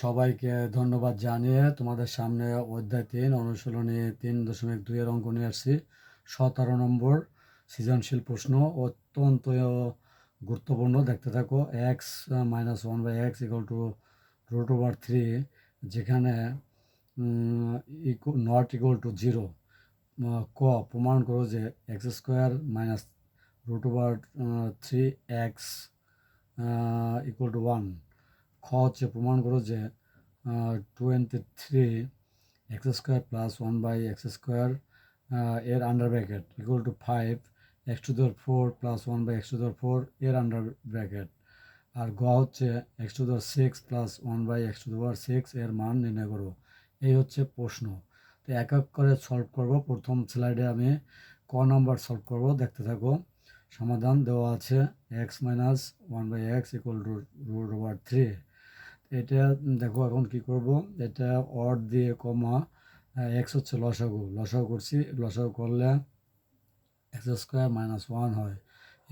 সবাইকে ধন্যবাদ জানিয়ে তোমাদের সামনে অধ্যায় তিন, অনুশীলনী তিন দশমিক দুইয়ের অঙ্ক নিয়ে আসছি। সতেরো নম্বর সৃজনশীল প্রশ্ন, অত্যন্ত গুরুত্বপূর্ণ। দেখতে থাকো x minus one by x equal to root over three যেখানে নট ইকুয়াল টু জিরো ক, প্রমাণ করো যে x square minus root over three x equal to one খ হচ্ছে প্রমাণ করো যে twenty three x square plus one by x square এর under bracket equal to five x to the four plus one by x to the four এর under bracket আর গ হচ্ছে x to the six plus one by x to the six এর মান নির্ণয় করো। এই হচ্ছে প্রশ্ন। তো এক এক করে সলভ করব। প্রথম স্লাইডে আমি ক নাম্বার সলভ করব। দেখতে থাকো। সমাধান দেওয়া আছে x minus one by x equal to root over three এটা দেখো এখন কি করব? এটা অড দিয়ে কমা এক্স হচ্ছে লসাগু। লসাগু করছি, লসাগু করলে এক্স স্কোয়ার মাইনাস ওয়ান হয়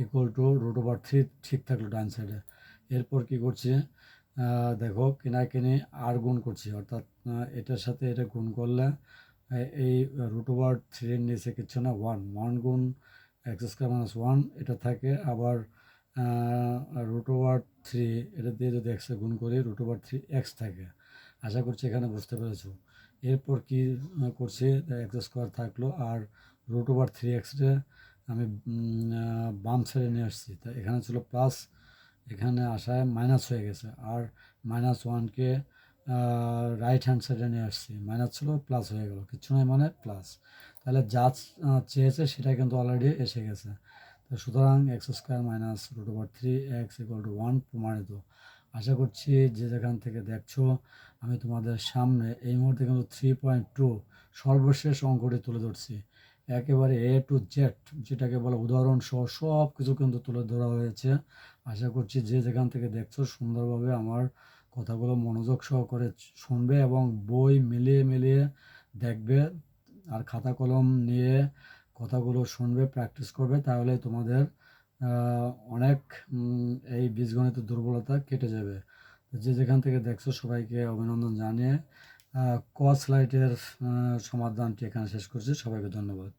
equal to root over three ঠিক থাকল ডান সাইডে এরপর কি করছি? দেখো কিনা কিনি আর গুণ করছি, অর্থাৎ এটার সাথে এটা গুণ করলে এই রুট ওভার থ্রির নিচে কিচ্ছু না ওয়ান ওয়ান গুণ এক্স স্কোয়ার মাইনাস ওয়ান এটা থাকে আবার রুট ওভার থ্রি এটা দিয়ে যদি এক্সে গুণ করি রুট ওভার থ্রি এক্স থাকে। আশা করছি এখানে বুঝতে পেরেছ। এরপর কি করছি? এক্স স্কোয়ার থাকল আর রুট ওভার থ্রি এক্সরে আমি বাম সাইডে নিয়ে আসছি। তা এখানে ছিল প্লাস এখানে আসায় মাইনাস হয়ে গেছে। আর মাইনাস ওয়ানকে রাইট হ্যান্ড সাইডে নিয়ে আসছি। মাইনাস ছিল প্লাস হয়ে গেল। কিছু নয় মানে প্লাস তাহলে যা চেয়েছে সেটা কিন্তু অলরেডি এসে গেছে। সুতরাং x square minus root over three x equal to one প্রমাণিত। আশা করছি যে যেখান থেকে দেখছ, আমি তোমাদের সামনে এই মুহূর্তে কিন্তু থ্রি পয়েন্ট টু সর্বশেষ অঙ্কটি তুলে ধরছি। একেবারে এ টু জেড যেটাকে বলে উদাহরণ সহ সব কিছু কিন্তু তুলে ধরা হয়েছে। আশা করছি যে যেখান থেকে দেখছ, সুন্দরভাবে আমার কথাগুলো মনোযোগ সহকারে শুনবে এবং বই মিলিয়ে মিলিয়ে দেখবে। আর খাতা কলম নিয়ে কথাগুলো শুনবে প্র্যাকটিস করবে, তাহলে তোমাদের অনেক এই বীজগণিত দুর্বলতা কেটে যাবে। যে যেখান থেকে দেখছ সবাইকে অভিনন্দন জানিয়ে ক লাইটের সমাধানটি এখানে শেষ করছি। সবাইকে ধন্যবাদ।